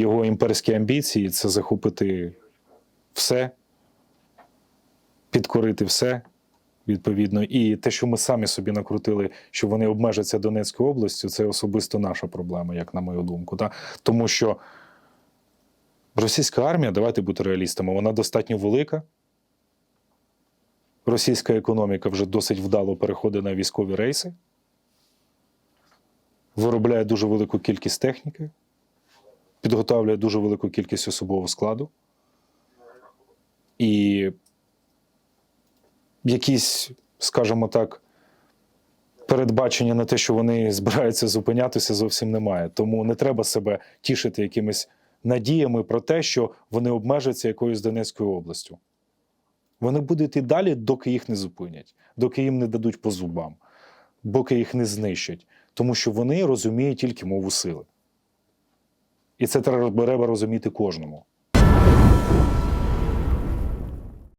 Його імперські амбіції це захопити все, підкорити все. Відповідно, і те, що ми самі собі накрутили, що вони обмежаться Донецькою областю, це особисто наша проблема, як на мою думку. Та? Тому що російська армія, давайте бути реалістами, вона достатньо велика. Російська економіка вже досить вдало переходить на військові рейси, виробляє дуже велику кількість техніки, підготовлює дуже велику кількість особового складу. І якісь, скажімо так, передбачення на те, що вони збираються зупинятися, зовсім немає. Тому не треба себе тішити якимись надіями про те, що вони обмежаться якоюсь Донецькою областю. Вони будуть і далі, доки їх не зупинять, доки їм не дадуть по зубам, доки їх не знищать, тому що вони розуміють тільки мову сили. І це треба розуміти кожному.